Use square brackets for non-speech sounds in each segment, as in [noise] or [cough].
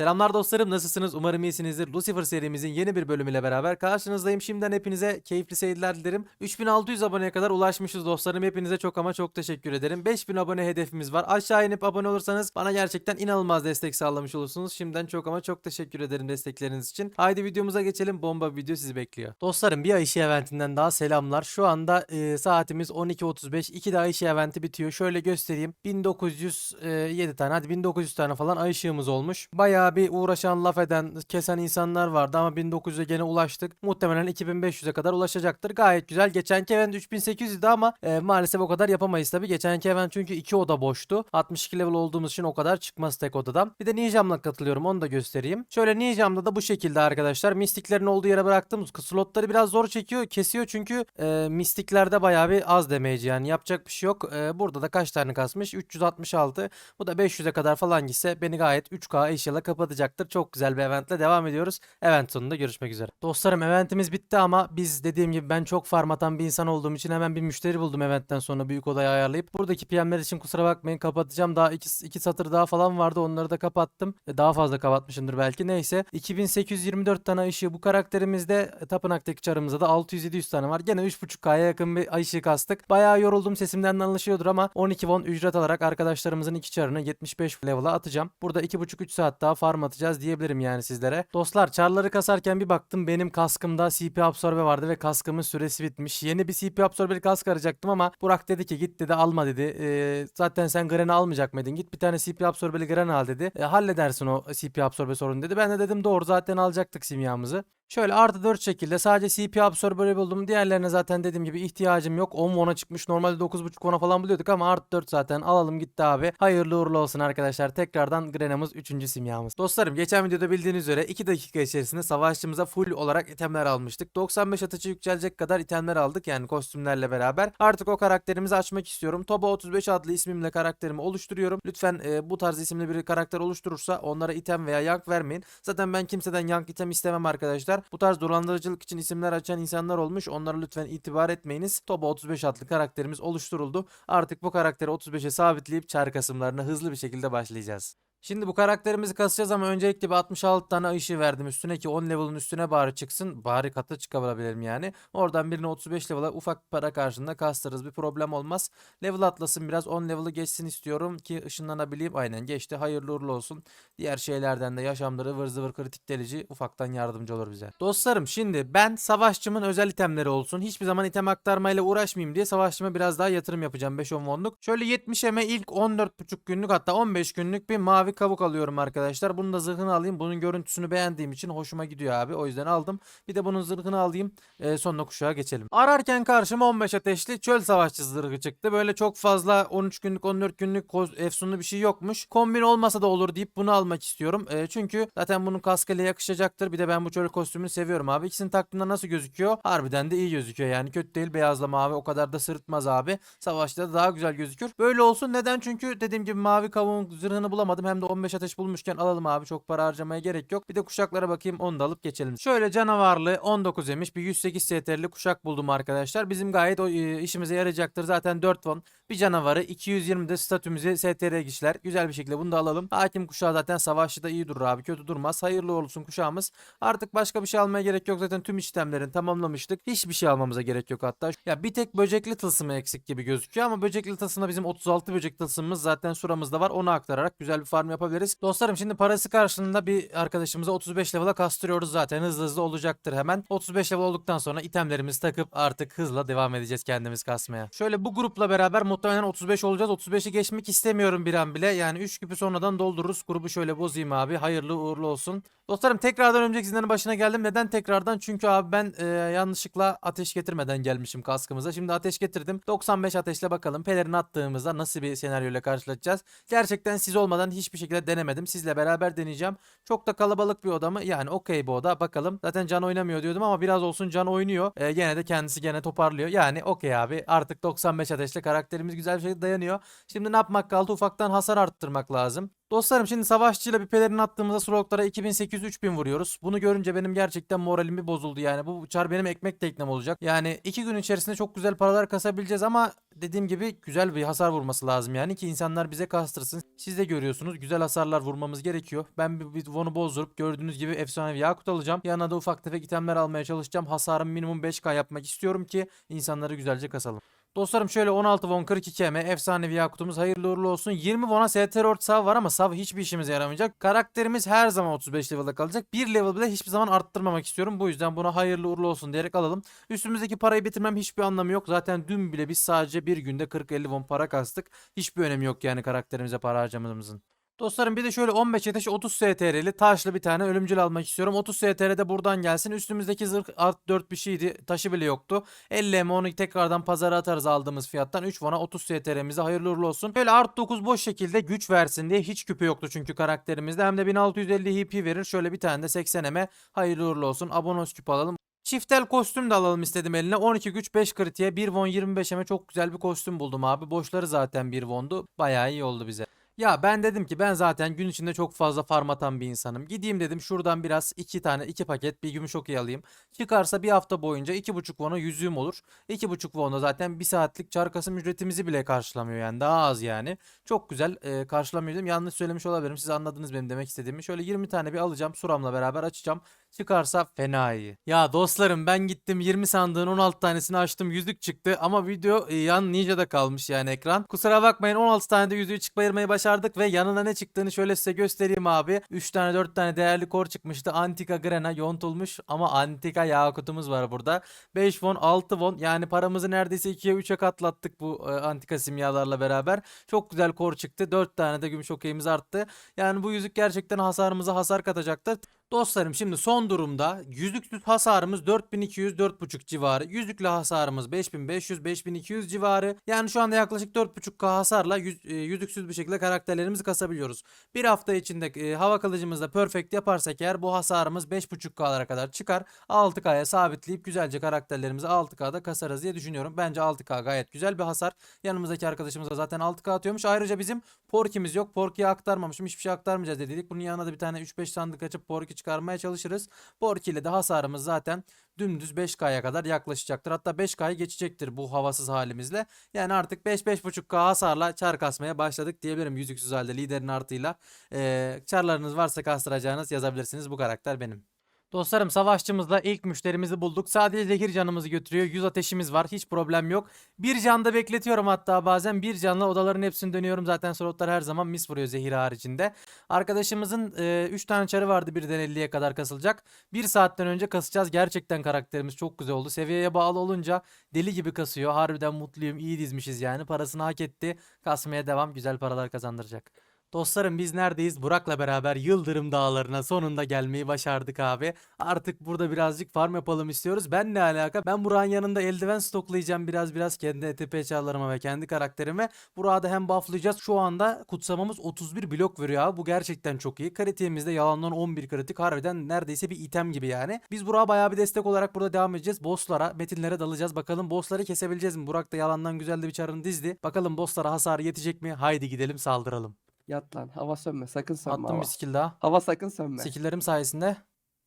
Selamlar dostlarım nasılsınız? Umarım iyisinizdir. Lucifer serimizin yeni bir bölümüyle beraber karşınızdayım. Şimdiden hepinize keyifli seyirler dilerim. 3600 aboneye kadar ulaşmışız dostlarım. Hepinize çok ama çok teşekkür ederim. 5000 abone hedefimiz var. Aşağı inip abone olursanız bana gerçekten inanılmaz destek sağlamış olursunuz. Şimdiden çok ama çok teşekkür ederim destekleriniz için. Haydi videomuza geçelim. Bomba video sizi bekliyor. Dostlarım bir Ayşe eventinden daha selamlar. Şu anda e, saatimiz 12.35. 2 de Ayşe eventi bitiyor. Şöyle göstereyim. 1907 tane hadi 1900 tane falan ay olmuş. Bayağı bir uğraşan, laf eden, kesen insanlar vardı ama 1900'e gene ulaştık. Muhtemelen 2500'e kadar ulaşacaktır. Gayet güzel. Geçenki event 3800'dü ama e, maalesef o kadar yapamayız tabii. Geçenki event çünkü 2 oda boştu. 62 level olduğumuz için o kadar çıkmaz tek odadan. Bir de Ninjam'la katılıyorum onu da göstereyim. Şöyle Ninjam'da da bu şekilde arkadaşlar. Mistiklerin olduğu yere bıraktım. Slotları biraz zor çekiyor, kesiyor çünkü e, mistiklerde bayağı bir az damage yani yapacak bir şey yok. E, burada da kaç tane kasmış? 366. Bu da 500'e kadar falan gitse beni gayet 3K inşallah kapatacaktır. Çok güzel bir eventle devam ediyoruz. Event sonunda görüşmek üzere. Dostlarım eventimiz bitti ama biz dediğim gibi ben çok farm atan bir insan olduğum için hemen bir müşteri buldum eventten sonra büyük odayı ayarlayıp. Buradaki PM'ler için kusura bakmayın kapatacağım. Daha iki, iki satır daha falan vardı onları da kapattım. E, Daha fazla kapatmışımdır belki. Neyse 2824 tane ışığı bu karakterimizde e, tapınaktaki çarımızda da 600-700 tane var. Gene 3.5K'ya yakın bir ışığı kastık. Bayağı yoruldum sesimden de anlaşıyordur ama 12 won ücret alarak arkadaşlarımızın iki çarını 75 level'a atacağım. Burada 2.5-3 saat daha farm atacağız diyebilirim yani sizlere. Dostlar çarları kasarken bir baktım benim kaskımda CP absorbe vardı ve kaskımın süresi bitmiş. Yeni bir CP absorbeli kask arayacaktım ama Burak dedi ki git dedi alma dedi. Ee, zaten sen Gren'i almayacak mıydın? Git bir tane CP absorbeli Gren al dedi. E, halledersin o CP absorbe sorunu dedi. Ben de dedim doğru zaten alacaktık simyamızı. Şöyle artı 4 şekilde sadece CP absorbe buldum. Diğerlerine zaten dediğim gibi ihtiyacım yok. 10 won'a çıkmış. Normalde 9.5 won'a falan buluyorduk ama artı 4 zaten alalım gitti abi. Hayırlı uğurlu olsun arkadaşlar. Tekrardan Grena'mız 3. simyamız. Dostlarım geçen videoda bildiğiniz üzere 2 dakika içerisinde savaşçımıza full olarak itemler almıştık. 95 atıcı yükselecek kadar itemler aldık yani kostümlerle beraber. Artık o karakterimizi açmak istiyorum. Toba 35 adlı ismimle karakterimi oluşturuyorum. Lütfen e, bu tarz isimli bir karakter oluşturursa onlara item veya yank vermeyin. Zaten ben kimseden yank item istemem arkadaşlar. Bu tarz dolandırıcılık için isimler açan insanlar olmuş. Onlara lütfen itibar etmeyiniz. Toba 35 adlı karakterimiz oluşturuldu. Artık bu karakteri 35'e sabitleyip çar kasımlarına hızlı bir şekilde başlayacağız. Şimdi bu karakterimizi kasacağız ama öncelikle bir 66 tane ışığı verdim üstüne ki 10 level'ın üstüne bari çıksın. Bari katı çıkabilelim yani. Oradan birini 35 level'a ufak para karşılığında kastırırız. Bir problem olmaz. Level atlasın biraz 10 level'ı geçsin istiyorum ki ışınlanabileyim. Aynen geçti. Hayırlı uğurlu olsun. Diğer şeylerden de yaşamları vır zıvır kritik delici ufaktan yardımcı olur bize. Dostlarım şimdi ben savaşçımın özel itemleri olsun. Hiçbir zaman item aktarmayla uğraşmayayım diye savaşçıma biraz daha yatırım yapacağım 5-10 wonluk. Şöyle 70 eme ilk 14,5 günlük hatta 15 günlük bir mavi kabuk alıyorum arkadaşlar. Bunun da zırhını alayım. Bunun görüntüsünü beğendiğim için hoşuma gidiyor abi. O yüzden aldım. Bir de bunun zırhını alayım. Ee, sonra kuşağa geçelim. Ararken karşıma 15 ateşli çöl savaşçı zırhı çıktı. Böyle çok fazla 13 günlük 14 günlük efsunlu bir şey yokmuş. Kombin olmasa da olur deyip bunu almak istiyorum. Ee, çünkü zaten bunun kaskıyla yakışacaktır. Bir de ben bu çöl kostümünü seviyorum abi. İkisini taktığımda nasıl gözüküyor? Harbiden de iyi gözüküyor yani. Kötü değil beyazla mavi. O kadar da sırıtmaz abi. Savaşta da daha güzel gözükür. Böyle olsun. Neden? Çünkü dediğim gibi mavi kavuğun zırhını bulamadım. Hem de 15 ateş bulmuşken alalım abi. Çok para harcamaya gerek yok. Bir de kuşaklara bakayım. Onu da alıp geçelim. Şöyle canavarlı 19 emiş bir 108 STR'li kuşak buldum arkadaşlar. Bizim gayet o e, işimize yarayacaktır. Zaten 4 won. Bir canavarı 220 de statümüze STR geçler. Güzel bir şekilde bunu da alalım. Hakim kuşağı zaten savaşçı da iyi durur abi. Kötü durmaz. Hayırlı olsun kuşağımız. Artık başka bir şey almaya gerek yok. Zaten tüm işlemlerini tamamlamıştık. Hiçbir şey almamıza gerek yok hatta. Ya bir tek böcekli tılsımı eksik gibi gözüküyor ama böcekli tılsımda bizim 36 böcek tılsımımız zaten suramızda var. Onu aktararak güzel bir farm yapabiliriz. Dostlarım şimdi parası karşılığında bir arkadaşımıza 35 level'a kastırıyoruz zaten. Hızlı hızlı olacaktır hemen. 35 level olduktan sonra itemlerimizi takıp artık hızla devam edeceğiz kendimiz kasmaya. Şöyle bu grupla beraber muhtemelen 35 olacağız. 35'i geçmek istemiyorum bir an bile. Yani 3 küpü sonradan doldururuz. Grubu şöyle bozayım abi. Hayırlı uğurlu olsun. Dostlarım tekrardan örümcek izlerinin başına geldim. Neden tekrardan? Çünkü abi ben e, yanlışlıkla ateş getirmeden gelmişim kaskımıza. Şimdi ateş getirdim. 95 ateşle bakalım. Pelerin attığımızda nasıl bir senaryoyla karşılaşacağız. Gerçekten siz olmadan hiçbir şekilde denemedim. Sizle beraber deneyeceğim. Çok da kalabalık bir oda mı? Yani okey bu oda. Bakalım. Zaten can oynamıyor diyordum ama biraz olsun can oynuyor. E, gene de kendisi gene toparlıyor. Yani okey abi. Artık 95 ateşle karakterimiz güzel bir şekilde dayanıyor. Şimdi ne yapmak kaldı? Ufaktan hasar arttırmak lazım. Dostlarım şimdi savaşçıyla bir pelerin attığımızda sloglara 2800-3000 vuruyoruz. Bunu görünce benim gerçekten moralim bir bozuldu yani. Bu uçar benim ekmek teknem olacak. Yani 2 gün içerisinde çok güzel paralar kasabileceğiz ama dediğim gibi güzel bir hasar vurması lazım yani ki insanlar bize kastırsın. Siz de görüyorsunuz güzel hasarlar vurmamız gerekiyor. Ben bir, bir Von'u bozdurup gördüğünüz gibi efsanevi Yakut alacağım. Yanına da ufak tefek itemler almaya çalışacağım. Hasarım minimum 5k yapmak istiyorum ki insanları güzelce kasalım. Dostlarım şöyle 16 won 42 m efsanevi yakutumuz hayırlı uğurlu olsun. 20 won'a STR sav var ama sav hiçbir işimize yaramayacak. Karakterimiz her zaman 35 level'da kalacak. Bir level bile hiçbir zaman arttırmamak istiyorum. Bu yüzden buna hayırlı uğurlu olsun diyerek alalım. Üstümüzdeki parayı bitirmem hiçbir anlamı yok. Zaten dün bile biz sadece bir günde 40-50 won para kastık. Hiçbir önemi yok yani karakterimize para harcamamızın. Dostlarım bir de şöyle 15 ateş 30 STR'li taşlı bir tane ölümcül almak istiyorum. 30 STR de buradan gelsin. Üstümüzdeki zırh art 4 bir şeydi. Taşı bile yoktu. 50 M onu tekrardan pazara atarız aldığımız fiyattan. 3 vana 30 STR'mize hayırlı uğurlu olsun. Böyle art 9 boş şekilde güç versin diye hiç küpü yoktu çünkü karakterimizde. Hem de 1650 HP verir. Şöyle bir tane de 80 M'e hayırlı uğurlu olsun. Abonos küpü alalım. Çiftel kostüm de alalım istedim eline. 12 güç 5 kritiğe 1 won 25 M'e çok güzel bir kostüm buldum abi. Boşları zaten 1 won'du. Bayağı iyi oldu bize. Ya ben dedim ki ben zaten gün içinde çok fazla farm atan bir insanım. Gideyim dedim şuradan biraz iki tane iki paket bir gümüş okey alayım. Çıkarsa bir hafta boyunca iki buçuk won'a yüzüğüm olur. İki buçuk won'da zaten bir saatlik çar kasım ücretimizi bile karşılamıyor yani daha az yani. Çok güzel e, karşılamıyor. Yanlış söylemiş olabilirim. Siz anladınız benim demek istediğimi. Şöyle 20 tane bir alacağım. Suram'la beraber açacağım. Çıkarsa fena iyi. Ya dostlarım ben gittim 20 sandığın 16 tanesini açtım. Yüzük çıktı ama video e, yan Ninja'da kalmış yani ekran. Kusura bakmayın 16 tane de yüzüğü çıkmayırmayı başardık ve yanına ne çıktığını şöyle size göstereyim abi. 3 tane 4 tane değerli kor çıkmıştı. Antika Grena yontulmuş ama Antika Yakut'umuz var burada. 5 won 6 won yani paramızı neredeyse 2'ye 3'e katlattık bu e, antika simyalarla beraber. Çok güzel kor çıktı. 4 tane de gümüş okeyimiz arttı. Yani bu yüzük gerçekten hasarımıza hasar katacaktır. Dostlarım şimdi son durumda yüzüksüz hasarımız 4200 4.5 civarı. Yüzükle hasarımız 5500 5200 civarı. Yani şu anda yaklaşık 4.5k hasarla yüz, e, yüzüksüz bir şekilde karakterlerimizi kasabiliyoruz. Bir hafta içinde e, hava kılıcımızda perfect yaparsak eğer bu hasarımız 5.5k'lara kadar çıkar. 6k'ya sabitleyip güzelce karakterlerimizi 6k'da kasarız diye düşünüyorum. Bence 6k gayet güzel bir hasar. Yanımızdaki arkadaşımız da zaten 6k atıyormuş. Ayrıca bizim Porky'miz yok. Porky'ye aktarmamışım. Hiçbir şey aktarmayacağız dedik. Bunun yanına da bir tane 3-5 sandık açıp Porky çıkarmaya çalışırız. Porky ile de hasarımız zaten dümdüz 5K'ya kadar yaklaşacaktır. Hatta 5K'yı geçecektir bu havasız halimizle. Yani artık 5-5.5K hasarla çar kasmaya başladık diyebilirim yüzüksüz halde liderin artıyla. Ee, çarlarınız varsa kastıracağınız yazabilirsiniz. Bu karakter benim. Dostlarım savaşçımızla ilk müşterimizi bulduk. Sadece zehir canımızı götürüyor. 100 ateşimiz var. Hiç problem yok. Bir canda bekletiyorum hatta bazen. Bir canla odaların hepsini dönüyorum. Zaten slotlar her zaman mis vuruyor zehir haricinde. Arkadaşımızın 3 tane çarı vardı birden 50'ye kadar kasılacak. 1 saatten önce kasacağız. Gerçekten karakterimiz çok güzel oldu. Seviyeye bağlı olunca deli gibi kasıyor. Harbiden mutluyum. İyi dizmişiz yani. Parasını hak etti. Kasmaya devam. Güzel paralar kazandıracak. Dostlarım biz neredeyiz? Burak'la beraber Yıldırım Dağları'na sonunda gelmeyi başardık abi. Artık burada birazcık farm yapalım istiyoruz. Ben ne alaka? Ben Burak'ın yanında eldiven stoklayacağım biraz biraz kendi ETP çarlarıma ve kendi karakterime. Burak'ı da hem bufflayacağız. Şu anda kutsamamız 31 blok veriyor abi. Bu gerçekten çok iyi. Kritiğimizde yalandan 11 kritik. Harbiden neredeyse bir item gibi yani. Biz Burak'a bayağı bir destek olarak burada devam edeceğiz. Bosslara, metinlere dalacağız. Bakalım bossları kesebileceğiz mi? Burak da yalandan güzel de bir çarını dizdi. Bakalım bosslara hasar yetecek mi? Haydi gidelim saldıralım. Yat lan. Hava sönme. Sakın sönme Attım hava. bir skill daha. Hava sakın sönme. Skill'lerim sayesinde.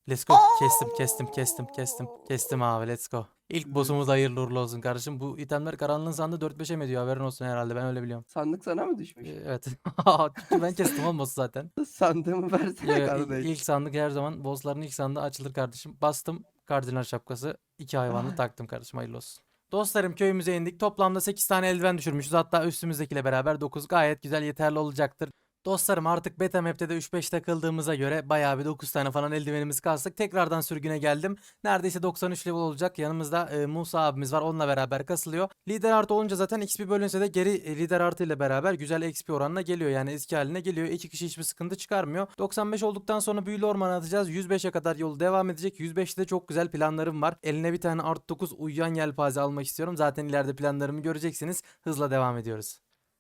Let's go. Kestim, kestim, kestim, kestim. Kestim abi, let's go. İlk boss'umuz hayırlı uğurlu olsun kardeşim. Bu itemler karanlığın sandığı 4-5'e mi diyor haberin olsun herhalde ben öyle biliyorum. Sandık sana mı düşmüş? Ee, Evet. [laughs] Çünkü ben kestim olması zaten. [laughs] Sandığımı versene Ya, kardeş. ilk sandık her zaman bossların ilk sandığı açılır kardeşim. Bastım kardinal şapkası. iki hayvanlı taktım kardeşim hayırlı olsun. Dostlarım köyümüze indik. Toplamda 8 tane eldiven düşürmüşüz. Hatta üstümüzdekiyle beraber 9 gayet güzel yeterli olacaktır. Dostlarım artık beta map'te de 3-5 takıldığımıza göre bayağı bir 9 tane falan eldivenimiz kastık. Tekrardan sürgüne geldim. Neredeyse 93 level olacak. Yanımızda e, Musa abimiz var. Onunla beraber kasılıyor. Lider artı olunca zaten XP bölünse de geri e, lider artı ile beraber güzel XP oranına geliyor. Yani eski haline geliyor. İki kişi hiçbir sıkıntı çıkarmıyor. 95 olduktan sonra büyülü ormana atacağız. 105'e kadar yolu devam edecek. 105'te de çok güzel planlarım var. Eline bir tane artı 9 uyuyan yelpaze almak istiyorum. Zaten ileride planlarımı göreceksiniz. Hızla devam ediyoruz.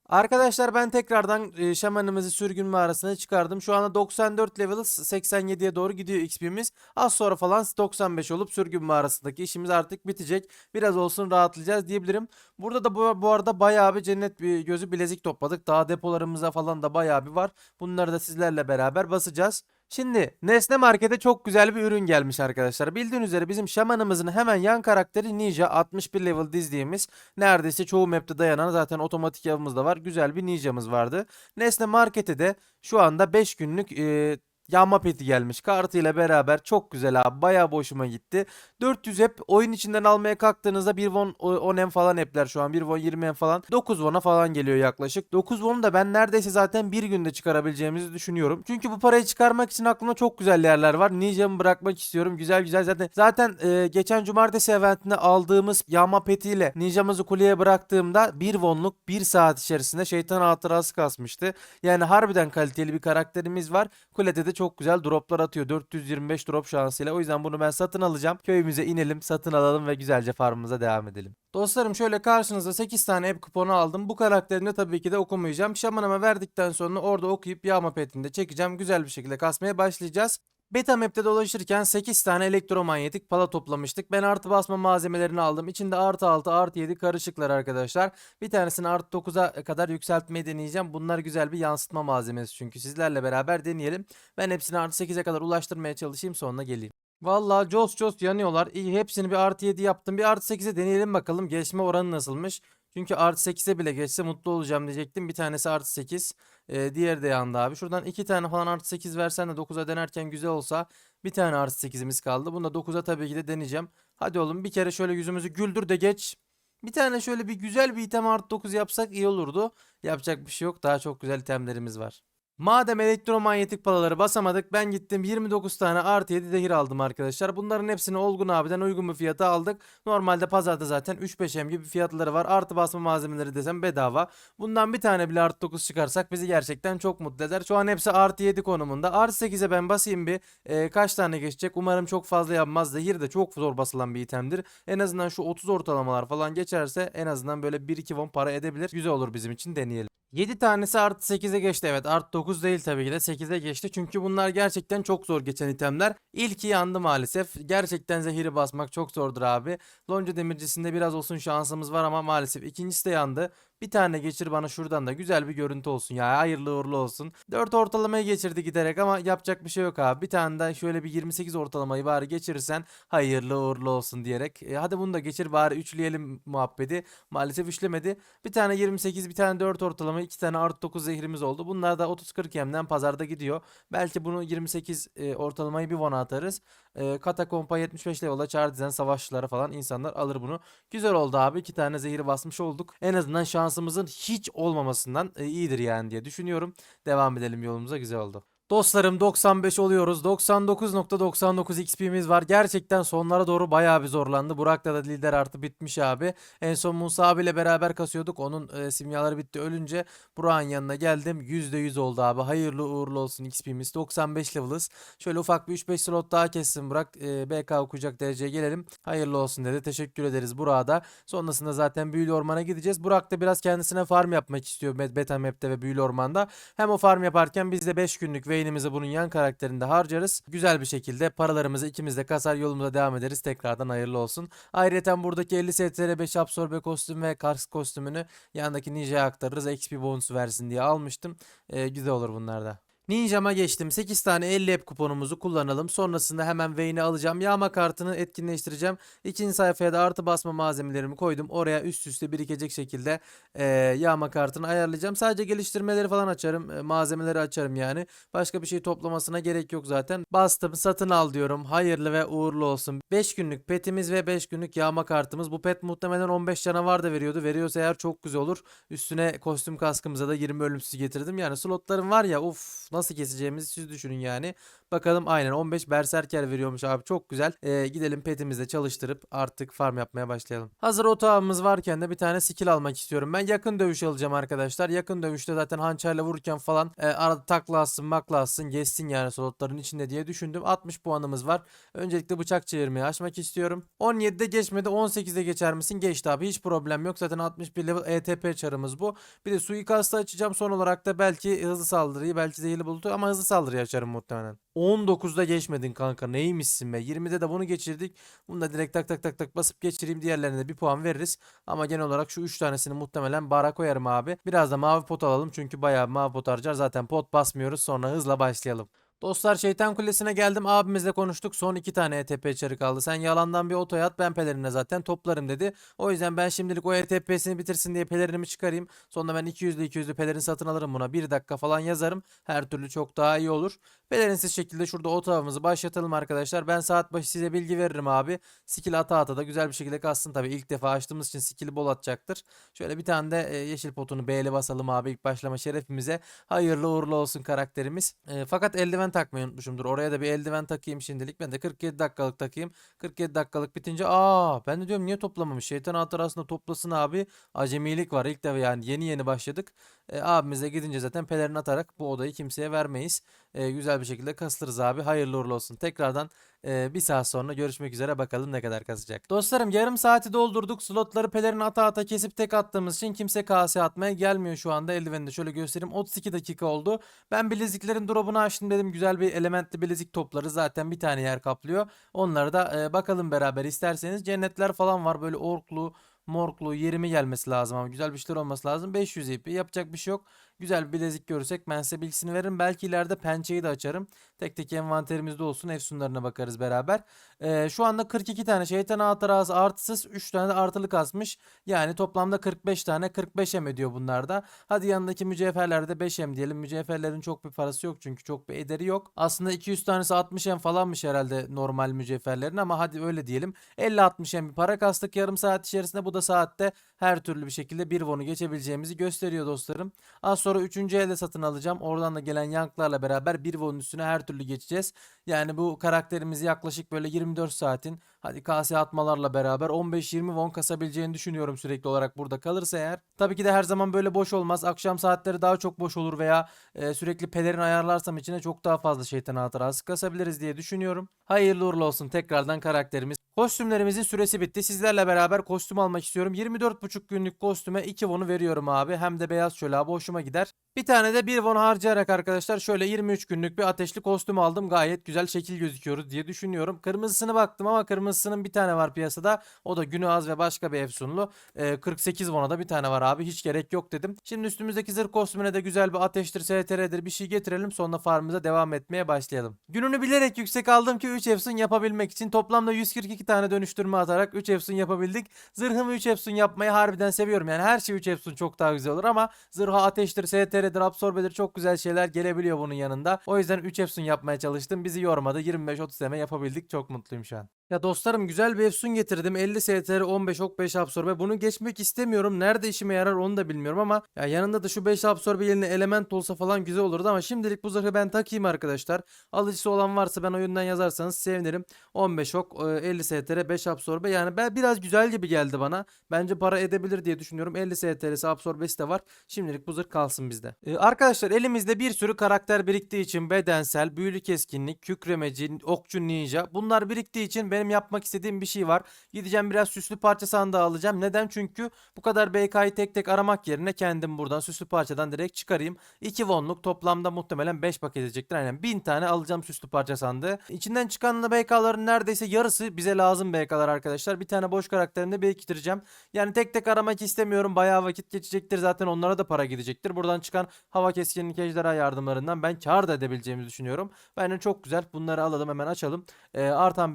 Arkadaşlar ben tekrardan e, şamanımızı sürgün mağarasına çıkardım. Şu anda 94 level'ız. 87'ye doğru gidiyor XP'miz. Az sonra falan 95 olup sürgün mağarasındaki işimiz artık bitecek. Biraz olsun rahatlayacağız diyebilirim. Burada da bu, bu arada bayağı bir cennet bir gözü bilezik topladık. Daha depolarımıza falan da bayağı bir var. Bunları da sizlerle beraber basacağız. Şimdi Nesne Market'e çok güzel bir ürün gelmiş arkadaşlar. Bildiğiniz üzere bizim şamanımızın hemen yan karakteri Ninja 61 level dizdiğimiz neredeyse çoğu map'te dayanan zaten otomatik avımız da var. Güzel bir Ninja'mız vardı. Nesne Market'e de şu anda 5 günlük e, yağma peti gelmiş. Kartıyla beraber çok güzel abi. Bayağı boşuma gitti. 400 hep oyun içinden almaya kalktığınızda 1 won 10 em falan hepler şu an. 1 won 20 em falan. 9 won'a falan geliyor yaklaşık. 9 won'u da ben neredeyse zaten bir günde çıkarabileceğimizi düşünüyorum. Çünkü bu parayı çıkarmak için aklımda çok güzel yerler var. Ninja'mı bırakmak istiyorum. Güzel güzel zaten. Zaten e, geçen cumartesi eventinde aldığımız yağma petiyle Ninja'mızı kuleye bıraktığımda 1 won'luk 1 saat içerisinde şeytan hatırası kasmıştı. Yani harbiden kaliteli bir karakterimiz var. Kulede de çok güzel droplar atıyor. 425 drop şansıyla. O yüzden bunu ben satın alacağım. Köyümüze inelim, satın alalım ve güzelce farmımıza devam edelim. Dostlarım şöyle karşınızda 8 tane app kuponu aldım. Bu karakterini tabii ki de okumayacağım. Şamanıma verdikten sonra orada okuyup yağma petini de çekeceğim. Güzel bir şekilde kasmaya başlayacağız. Beta map'te dolaşırken 8 tane elektromanyetik pala toplamıştık. Ben artı basma malzemelerini aldım. İçinde artı 6 artı 7 karışıklar arkadaşlar. Bir tanesini artı 9'a kadar yükseltmeyi deneyeceğim. Bunlar güzel bir yansıtma malzemesi çünkü sizlerle beraber deneyelim. Ben hepsini artı 8'e kadar ulaştırmaya çalışayım sonra geleyim. Vallahi jos jos yanıyorlar. İyi hepsini bir artı 7 yaptım. Bir artı 8'e deneyelim bakalım. Gelişme oranı nasılmış. Çünkü artı 8'e bile geçse mutlu olacağım diyecektim. Bir tanesi artı 8. Ee, diğeri de yandı abi. Şuradan iki tane falan artı 8 versen de 9'a denerken güzel olsa. Bir tane artı 8'imiz kaldı. Bunu da 9'a tabii ki de deneyeceğim. Hadi oğlum bir kere şöyle yüzümüzü güldür de geç. Bir tane şöyle bir güzel bir item artı 9 yapsak iyi olurdu. Yapacak bir şey yok. Daha çok güzel itemlerimiz var. Madem elektromanyetik palaları basamadık ben gittim 29 tane artı 7 zehir aldım arkadaşlar. Bunların hepsini Olgun abiden uygun bir fiyata aldık. Normalde pazarda zaten 3-5 M gibi fiyatları var. Artı basma malzemeleri desem bedava. Bundan bir tane bile artı 9 çıkarsak bizi gerçekten çok mutlu eder. Şu an hepsi artı 7 konumunda. Artı 8'e ben basayım bir. Ee, kaç tane geçecek? Umarım çok fazla yapmaz. Zehir de çok zor basılan bir itemdir. En azından şu 30 ortalamalar falan geçerse en azından böyle 1-2 won para edebilir. Güzel olur bizim için deneyelim. 7 tanesi artı 8'e geçti evet. Artı 9 değil tabii ki de 8'e geçti. Çünkü bunlar gerçekten çok zor geçen itemler. İlki yandı maalesef. Gerçekten zehiri basmak çok zordur abi. Lonca demircisinde biraz olsun şansımız var ama maalesef ikincisi de yandı. Bir tane geçir bana şuradan da güzel bir görüntü olsun ya. Hayırlı uğurlu olsun. 4 ortalamayı geçirdi giderek ama yapacak bir şey yok abi. Bir tane de şöyle bir 28 ortalamayı bari geçirirsen hayırlı uğurlu olsun diyerek. E, hadi bunu da geçir bari üçleyelim muhabbeti. Maalesef üçlemedi. Bir tane 28 bir tane 4 ortalama iki tane artı 9 zehrimiz oldu. Bunlar da 30-40 yemden pazarda gidiyor. Belki bunu 28 e, ortalamayı bir vona atarız. E, Katakompa 75 level'a çağrı dizen savaşçılara falan insanlar alır bunu. Güzel oldu abi. iki tane zehri basmış olduk. En azından şansımızın hiç olmamasından e, iyidir yani diye düşünüyorum. Devam edelim yolumuza güzel oldu. Dostlarım 95 oluyoruz. 99.99 XP'miz var. Gerçekten sonlara doğru bayağı bir zorlandı. Burak'ta da lider artı bitmiş abi. En son Musa abiyle beraber kasıyorduk. Onun e, simyaları bitti ölünce Burak'ın yanına geldim. %100 oldu abi. Hayırlı uğurlu olsun XP'miz. 95 level'ız. Şöyle ufak bir 3-5 slot daha kessin Burak. E, BK okuyacak dereceye gelelim. Hayırlı olsun dedi. Teşekkür ederiz Burak'a da. Sonrasında zaten Büyülü Orman'a gideceğiz. Burak da biraz kendisine farm yapmak istiyor Beta Map'te ve Büyülü Orman'da. Hem o farm yaparken biz de 5 günlük Vayne'imizi bunun yan karakterinde harcarız. Güzel bir şekilde paralarımızı ikimiz de kasar yolumuza devam ederiz. Tekrardan hayırlı olsun. Ayrıca buradaki 50 STR 5 absorbe kostüm ve Kars kostümünü yandaki Ninja'ya aktarırız. XP bonusu versin diye almıştım. Ee, güzel olur bunlar da. Ninja'ma geçtim. 8 tane 50 app kuponumuzu kullanalım. Sonrasında hemen Vayne'i alacağım. Yağma kartını etkinleştireceğim. İkinci sayfaya da artı basma malzemelerimi koydum. Oraya üst üste birikecek şekilde e, yağma kartını ayarlayacağım. Sadece geliştirmeleri falan açarım. e, malzemeleri açarım yani. Başka bir şey toplamasına gerek yok zaten. Bastım satın al diyorum. Hayırlı ve uğurlu olsun. 5 günlük petimiz ve 5 günlük yağma kartımız. Bu pet muhtemelen 15 canavar da veriyordu. Veriyorsa eğer çok güzel olur. Üstüne kostüm kaskımıza da 20 ölümsüz getirdim. Yani slotlarım var ya uf nasıl keseceğimizi siz düşünün yani. Bakalım aynen 15 berserker veriyormuş abi çok güzel. Ee, gidelim petimizde çalıştırıp artık farm yapmaya başlayalım. Hazır otağımız varken de bir tane skill almak istiyorum. Ben yakın dövüş alacağım arkadaşlar. Yakın dövüşte zaten hançerle vururken falan e, arada takla atsın makla atsın geçsin yani slotların içinde diye düşündüm. 60 puanımız var. Öncelikle bıçak çevirmeyi açmak istiyorum. 17'de geçmedi 18'de geçer misin? Geçti abi hiç problem yok. Zaten 61 level ETP çarımız bu. Bir de suikastı açacağım. Son olarak da belki hızlı saldırıyı belki zehirli bulutu ama hızlı saldırıyı açarım muhtemelen. 19'da geçmedin kanka neymişsin be. 20'de de bunu geçirdik. Bunu da direkt tak tak tak tak basıp geçireyim. Diğerlerine de bir puan veririz. Ama genel olarak şu 3 tanesini muhtemelen bara koyarım abi. Biraz da mavi pot alalım çünkü bayağı mavi pot harcar. Zaten pot basmıyoruz. Sonra hızla başlayalım. Dostlar şeytan kulesine geldim abimizle konuştuk son iki tane ETP çarı kaldı. Sen yalandan bir otoya at ben pelerinle zaten toplarım dedi. O yüzden ben şimdilik o ETP'sini bitirsin diye pelerinimi çıkarayım. Sonra ben 200'lü 200'lü pelerin satın alırım buna. Bir dakika falan yazarım. Her türlü çok daha iyi olur. Pelerinsiz şekilde şurada otağımızı başlatalım arkadaşlar. Ben saat başı size bilgi veririm abi. Skill ata ata da güzel bir şekilde kassın tabii. ilk defa açtığımız için skill'i bol atacaktır. Şöyle bir tane de e, yeşil potunu B'li basalım abi ilk başlama şerefimize. Hayırlı uğurlu olsun karakterimiz. E, fakat eldiven takmayı unutmuşumdur. Oraya da bir eldiven takayım şimdilik. Ben de 47 dakikalık takayım. 47 dakikalık bitince aa ben de diyorum niye toplamamış? Şeytan hatırasında toplasın abi. Acemilik var ilk defa yani yeni yeni başladık. E, abimize gidince zaten pelerin atarak bu odayı kimseye vermeyiz. E, güzel bir şekilde kasılırız abi. Hayırlı uğurlu olsun. Tekrardan e, bir saat sonra görüşmek üzere bakalım ne kadar kasacak. Dostlarım yarım saati doldurduk. Slotları pelerin ata ata kesip tek attığımız için kimse kase atmaya gelmiyor şu anda. Eldiveni de şöyle göstereyim. 32 dakika oldu. Ben bileziklerin drop'unu açtım dedim. Güzel bir elementli bilezik topları zaten bir tane yer kaplıyor. Onları da e, bakalım beraber isterseniz. Cennetler falan var böyle orklu morklu yerimi gelmesi lazım ama güzel bir şeyler olması lazım. 500 ip yapacak bir şey yok. Güzel bir bilezik görürsek ben size bilgisini veririm. Belki ileride pençeyi de açarım. Tek tek envanterimizde olsun. Efsunlarına bakarız beraber. Ee, şu anda 42 tane şeytan hatırası artısız 3 tane de artılı kasmış. Yani toplamda 45 tane 45 em ediyor bunlar da. Hadi yanındaki mücevherlerde 5 em diyelim. Mücevherlerin çok bir parası yok çünkü çok bir ederi yok. Aslında 200 tanesi 60 em falanmış herhalde normal mücevherlerin ama hadi öyle diyelim. 50-60 em bir para kastık yarım saat içerisinde. Bu da saatte her türlü bir şekilde bir won'u geçebileceğimizi gösteriyor dostlarım. Az sonra 3. elde satın alacağım. Oradan da gelen yanklarla beraber bir won'un üstüne her türlü geçeceğiz. Yani bu karakterimizi yaklaşık böyle 24 saatin hadi kase atmalarla beraber 15-20 won kasabileceğini düşünüyorum sürekli olarak burada kalırsa eğer. Tabii ki de her zaman böyle boş olmaz. Akşam saatleri daha çok boş olur veya e, sürekli pelerin ayarlarsam içine çok daha fazla şeytan hatırası kasabiliriz diye düşünüyorum. Hayırlı uğurlu olsun tekrardan karakterimiz. Kostümlerimizin süresi bitti. Sizlerle beraber kostüm almak istiyorum. 24,5 günlük kostüme 2 won'u veriyorum abi. Hem de beyaz şöyle abi hoşuma gider. Bir tane de 1 won harcayarak arkadaşlar şöyle 23 günlük bir ateşli kostüm aldım. Gayet güzel şekil gözüküyoruz diye düşünüyorum. Kırmızısını baktım ama kırmızısının bir tane var piyasada. O da günü az ve başka bir efsunlu. Ee, 48 won'a da bir tane var abi. Hiç gerek yok dedim. Şimdi üstümüzdeki zırh kostümüne de güzel bir ateştir, STR'dir bir şey getirelim. Sonra farmımıza devam etmeye başlayalım. Gününü bilerek yüksek aldım ki 3 efsun yapabilmek için toplamda 142 tane dönüştürme atarak 3 efsun yapabildik. Zırhımı 3 efsun yapmayı harbiden seviyorum. Yani her şey 3 efsun çok daha güzel olur ama zırha ateştir, STR'dir, absorbedir çok güzel şeyler gelebiliyor bunun yanında. O yüzden 3 efsun yapmaya çalıştım. Bizi yormadı. 25-30 deme yapabildik. Çok mutluyum şu an. Ya dostlarım güzel bir efsun getirdim. 50 STR 15 ok 5 absorbe. Bunu geçmek istemiyorum. Nerede işime yarar onu da bilmiyorum ama ya yanında da şu 5 absorbe yerine element olsa falan güzel olurdu ama şimdilik bu zırhı ben takayım arkadaşlar. Alıcısı olan varsa ben oyundan yazarsanız sevinirim. 15 ok e, 50 STR 5 absorbe yani ben biraz güzel gibi geldi bana. Bence para edebilir diye düşünüyorum. 50 STR'si absorbesi de var. Şimdilik bu zırh kalsın bizde. E, arkadaşlar elimizde bir sürü karakter biriktiği için bedensel, büyülü keskinlik, kükremeci, okçu ninja bunlar biriktiği için benim yapmak istediğim bir şey var. Gideceğim biraz süslü parça sandığı alacağım. Neden? Çünkü bu kadar BK'yı tek tek aramak yerine kendim buradan süslü parçadan direkt çıkarayım. 2 wonluk toplamda muhtemelen 5 paket edecektir. Aynen 1000 tane alacağım süslü parça sandığı. İçinden çıkan da BK'ların neredeyse yarısı bize lazım BK'lar arkadaşlar. Bir tane boş karakterini de biriktireceğim. Yani tek tek aramak istemiyorum. Bayağı vakit geçecektir. Zaten onlara da para gidecektir. Buradan çıkan hava keskinlik ejderha yardımlarından ben kar da edebileceğimizi düşünüyorum. Bence çok güzel. Bunları alalım hemen açalım. Ee, artan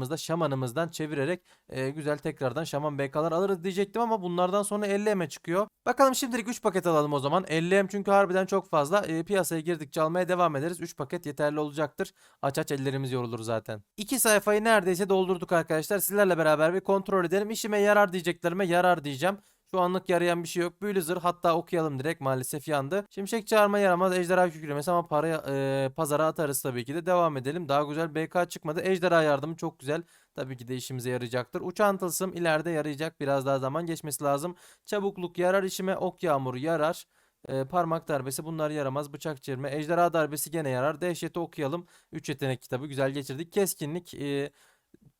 BK'larımızda şamanımızdan çevirerek e, güzel tekrardan şaman BK'lar alırız diyecektim ama bunlardan sonra 50 M'e çıkıyor. Bakalım şimdilik 3 paket alalım o zaman. 50 M çünkü harbiden çok fazla. E, piyasaya girdikçe almaya devam ederiz. 3 paket yeterli olacaktır. Aç aç ellerimiz yorulur zaten. 2 sayfayı neredeyse doldurduk arkadaşlar. Sizlerle beraber bir kontrol edelim. İşime yarar diyeceklerime yarar diyeceğim. Şu anlık yarayan bir şey yok. Büyülü zırh hatta okuyalım direkt maalesef yandı. Şimşek çağırma yaramaz. Ejderha kükremesi ama paraya, e, pazara atarız tabii ki de. Devam edelim. Daha güzel BK çıkmadı. Ejderha yardımı çok güzel. Tabii ki de işimize yarayacaktır. Uçan tılsım ileride yarayacak. Biraz daha zaman geçmesi lazım. Çabukluk yarar işime. Ok yağmuru yarar. E, parmak darbesi bunlar yaramaz. Bıçak çevirme. Ejderha darbesi gene yarar. Dehşeti okuyalım. 3 yetenek kitabı güzel geçirdik. Keskinlik e,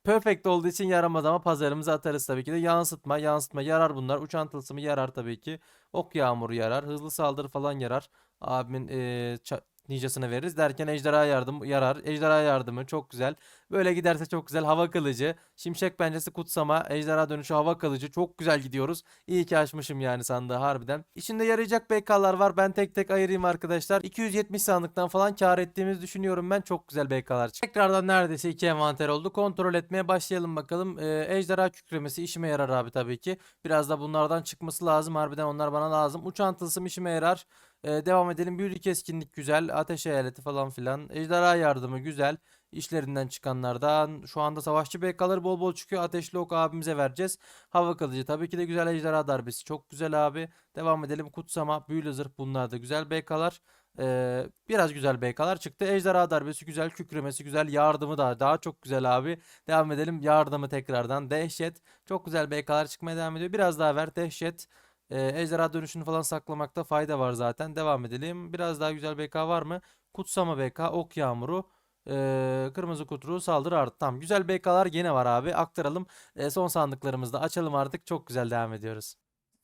perfect olduğu için yaramaz ama pazarımıza atarız tabii ki de. Yansıtma, yansıtma yarar bunlar. Uçan tılsımı yarar tabii ki. Ok yağmuru yarar. Hızlı saldırı falan yarar. Abimin e, ninjasını veririz derken ejderha yardım yarar. Ejderha yardımı çok güzel. Böyle giderse çok güzel. Hava kılıcı, şimşek pençesi kutsama, ejderha dönüşü hava kılıcı çok güzel gidiyoruz. İyi ki açmışım yani sandığı harbiden. İçinde yarayacak BK'lar var. Ben tek tek ayırayım arkadaşlar. 270 sandıktan falan kar ettiğimizi düşünüyorum ben. Çok güzel BK'lar çıktı. Tekrardan neredeyse iki envanter oldu. Kontrol etmeye başlayalım bakalım. Ee, ejderha kükremesi işime yarar abi tabii ki. Biraz da bunlardan çıkması lazım. Harbiden onlar bana lazım. Uçan tılsım işime yarar. Ee, devam edelim. Büyülü keskinlik güzel. Ateş hayaleti falan filan. Ejderha yardımı güzel. İşlerinden çıkanlardan. Şu anda savaşçı BK'ları bol bol çıkıyor. Ateşli ok abimize vereceğiz. Hava kılıcı tabii ki de güzel ejderha darbesi. Çok güzel abi. Devam edelim. Kutsama, büyülü zırh bunlar da güzel BK'lar. Ee, biraz güzel BK'lar çıktı. Ejderha darbesi güzel. Kükremesi güzel. Yardımı da daha çok güzel abi. Devam edelim. Yardımı tekrardan. Dehşet. Çok güzel BK'lar çıkmaya devam ediyor. Biraz daha ver. Dehşet. Ee, ejderha dönüşünü falan saklamakta fayda var zaten. Devam edelim. Biraz daha güzel BK var mı? Kutsama BK, ok yağmuru, ee, kırmızı kutru, saldırı artı. Tamam güzel BK'lar gene var abi. Aktaralım. Ee, son sandıklarımızı da açalım artık. Çok güzel devam ediyoruz.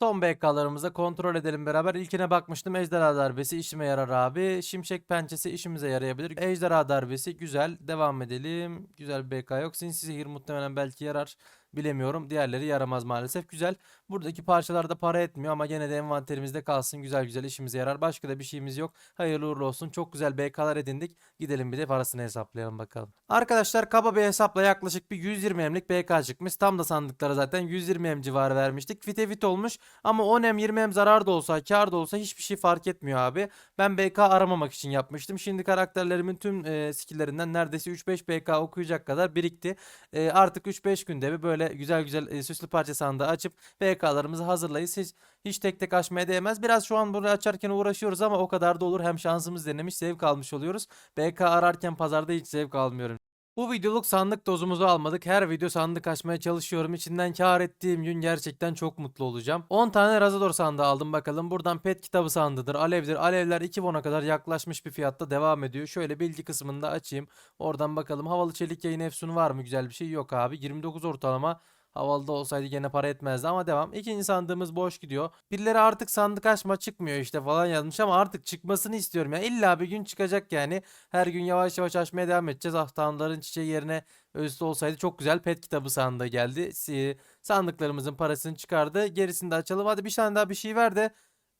Son BK'larımızı kontrol edelim beraber. İlkine bakmıştım. Ejderha darbesi işime yarar abi. Şimşek pençesi işimize yarayabilir. Ejderha darbesi güzel. Devam edelim. Güzel bir BK yok. Sinsi zehir muhtemelen belki yarar. Bilemiyorum. Diğerleri yaramaz maalesef. Güzel. Buradaki parçalar da para etmiyor ama gene de envanterimizde kalsın. Güzel güzel işimize yarar. Başka da bir şeyimiz yok. Hayırlı uğurlu olsun. Çok güzel BK'lar edindik. Gidelim bir de parasını hesaplayalım bakalım. Arkadaşlar kaba bir hesapla yaklaşık bir 120 emlik BK çıkmış. Tam da sandıklara zaten 120 em civarı vermiştik. Fite fit olmuş ama 10 em 20 em zarar da olsa kar da olsa hiçbir şey fark etmiyor abi. Ben BK aramamak için yapmıştım. Şimdi karakterlerimin tüm e, skillerinden neredeyse 3-5 BK okuyacak kadar birikti. E, artık 3-5 günde bir böyle güzel güzel e, süslü parça sandığı açıp BK'larımızı hazırlayız. Hiç, hiç tek tek açmaya değmez. Biraz şu an bunu açarken uğraşıyoruz ama o kadar da olur. Hem şansımız denemiş zevk almış oluyoruz. BK ararken pazarda hiç zevk almıyorum. Bu videoluk sandık dozumuzu almadık. Her video sandık açmaya çalışıyorum. İçinden kar ettiğim gün gerçekten çok mutlu olacağım. 10 tane Razador sandığı aldım bakalım. Buradan pet kitabı sandığıdır. Alevdir. Alevler 2 bona kadar yaklaşmış bir fiyatta devam ediyor. Şöyle bilgi kısmını da açayım. Oradan bakalım. Havalı çelik yayın efsunu var mı? Güzel bir şey yok abi. 29 ortalama. Havalı da olsaydı gene para etmezdi ama devam. İkinci sandığımız boş gidiyor. Birileri artık sandık açma çıkmıyor işte falan yazmış ama artık çıkmasını istiyorum ya. İlla bir gün çıkacak yani. Her gün yavaş yavaş açmaya devam edeceğiz. Ah çiçeği yerine özlü olsaydı çok güzel pet kitabı sandığı geldi. Sandıklarımızın parasını çıkardı. Gerisini de açalım. Hadi bir tane daha bir şey ver de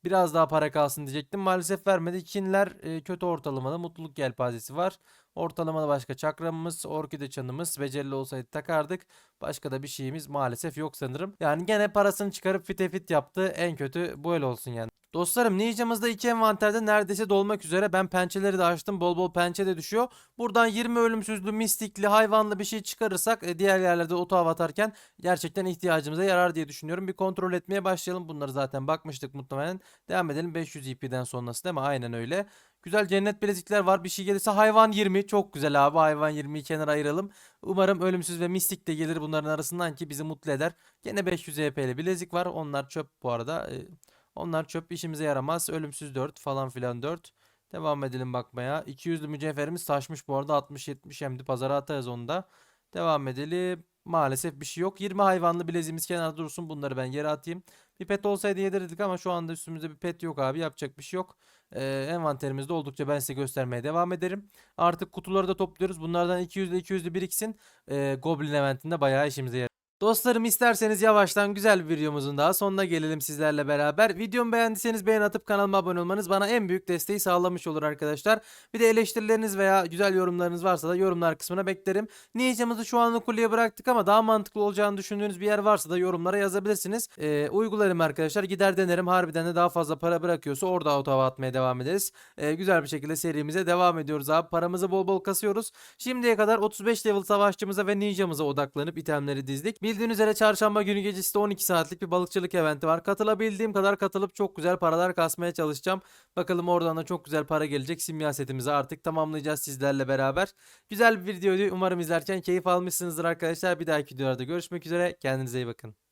biraz daha para kalsın diyecektim. Maalesef vermedi. Kinler e, kötü ortalamada. Mutluluk yelpazesi var. Ortalamada başka çakramımız, orkide çanımız, becerili olsaydı takardık. Başka da bir şeyimiz maalesef yok sanırım. Yani gene parasını çıkarıp fite fit yaptı. En kötü böyle olsun yani. Dostlarım Ninja'mızda iki envanterde neredeyse dolmak üzere. Ben pençeleri de açtım. Bol bol pençe de düşüyor. Buradan 20 ölümsüzlü, mistikli, hayvanlı bir şey çıkarırsak e, diğer yerlerde oto hava atarken gerçekten ihtiyacımıza yarar diye düşünüyorum. Bir kontrol etmeye başlayalım. Bunları zaten bakmıştık muhtemelen. Devam edelim 500 IP'den sonrası değil mi? Aynen öyle. Güzel cennet bilezikler var. Bir şey gelirse hayvan 20. Çok güzel abi. Hayvan 20'yi kenara ayıralım. Umarım ölümsüz ve mistik de gelir bunların arasından ki bizi mutlu eder. Gene 500 EP'li bilezik var. Onlar çöp bu arada. Ee, onlar çöp işimize yaramaz. Ölümsüz 4 falan filan 4. Devam edelim bakmaya. 200'lü mücevherimiz taşmış bu arada. 60-70 hem de pazara atarız onu da. Devam edelim. Maalesef bir şey yok. 20 hayvanlı bileziğimiz kenarda dursun. Bunları ben yere atayım. Bir pet olsaydı yedirirdik ama şu anda üstümüzde bir pet yok abi. Yapacak bir şey yok. Ee, envanterimizde oldukça ben size göstermeye devam ederim. Artık kutuları da topluyoruz. Bunlardan 200'lü 200'lü biriksin. Ee, Goblin eventinde bayağı işimize yarar. Dostlarım isterseniz yavaştan güzel bir videomuzun daha sonuna gelelim sizlerle beraber. Videomu beğendiyseniz beğen atıp kanalıma abone olmanız bana en büyük desteği sağlamış olur arkadaşlar. Bir de eleştirileriniz veya güzel yorumlarınız varsa da yorumlar kısmına beklerim. Ninja'mızı şu anlık kuleye bıraktık ama daha mantıklı olacağını düşündüğünüz bir yer varsa da yorumlara yazabilirsiniz. Ee, uygularım arkadaşlar gider denerim harbiden de daha fazla para bırakıyorsa orada auto hava atmaya devam ederiz. Ee, güzel bir şekilde serimize devam ediyoruz abi. Paramızı bol bol kasıyoruz. Şimdiye kadar 35 level savaşçımıza ve ninjamıza odaklanıp itemleri dizdik. Bildiğiniz üzere çarşamba günü gecesi de 12 saatlik bir balıkçılık eventi var. Katılabildiğim kadar katılıp çok güzel paralar kasmaya çalışacağım. Bakalım oradan da çok güzel para gelecek. Simya setimizi artık tamamlayacağız sizlerle beraber. Güzel bir videoydu. Umarım izlerken keyif almışsınızdır arkadaşlar. Bir dahaki videolarda görüşmek üzere. Kendinize iyi bakın.